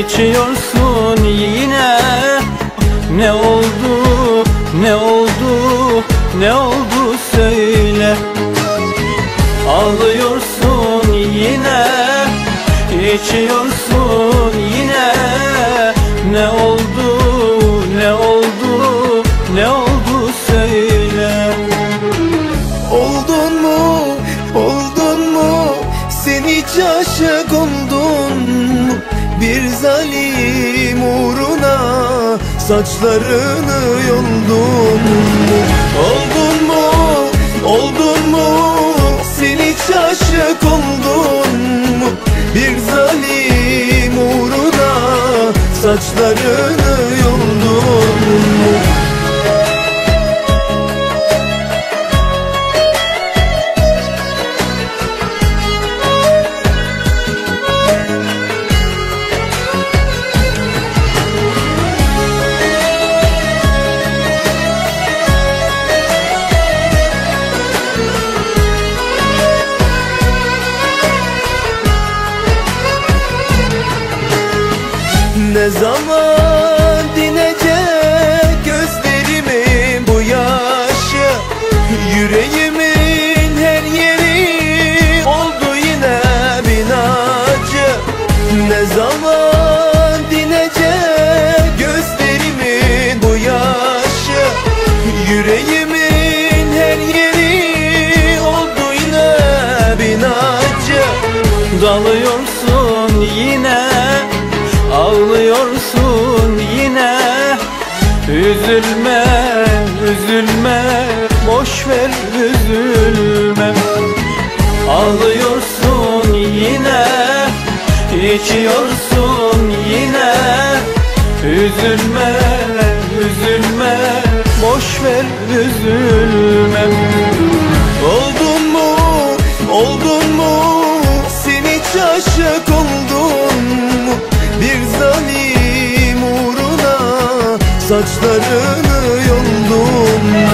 içiyorsun yine? Ne oldu ne oldu ne oldu söyle. Ağlıyorsun yine içiyorsun zalim uğruna Saçlarını yoldun mu? Oldun mu, oldun mu? Sen hiç aşık oldun mu? Bir zalim uğruna Saçlarını yoldun mu Ne zaman dinecek gözlerimin bu yaşı? Yüreğimin her yeri oldu yine binacı. Ne zaman dinecek gözlerimin bu yaşı? Yüreğimin her yeri oldu yine binacı. Dalıyorsun yine Ağlıyorsun yine. Üzülme, üzülme. Boş ver üzülme. Ağlıyorsun yine. İçiyorsun yine. Üzülme, üzülme. Boş ver üzülme. Oldun mu, oldun mu? Sen hiç aşık oldun Saçlarını yoldun mu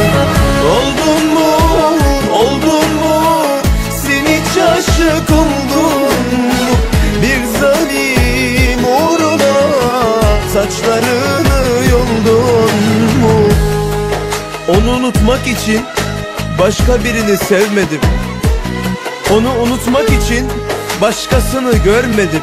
Oldun mu, oldun mu? Sen hiç aşık oldun. Bir zalim uğruna Saçlarını yoldun mu Onu unutmak için başka birini sevmedim. Onu unutmak için başkasını görmedim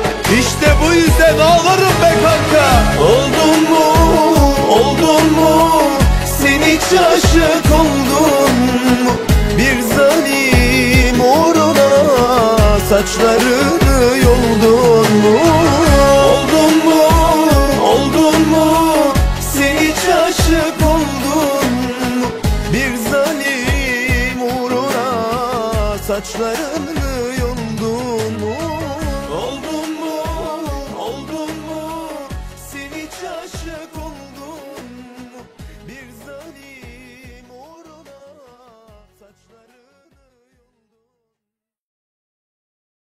İşte bu yüzden ağlarım be kanka. Oldun mu? Oldun mu? Sen hiç aşık oldun mu? Bir zalim uğruna Saçlarını yoldun mu? Oldun mu? Oldun mu? Sen hiç aşık oldun mu? Bir zalim uğruna Saçlarını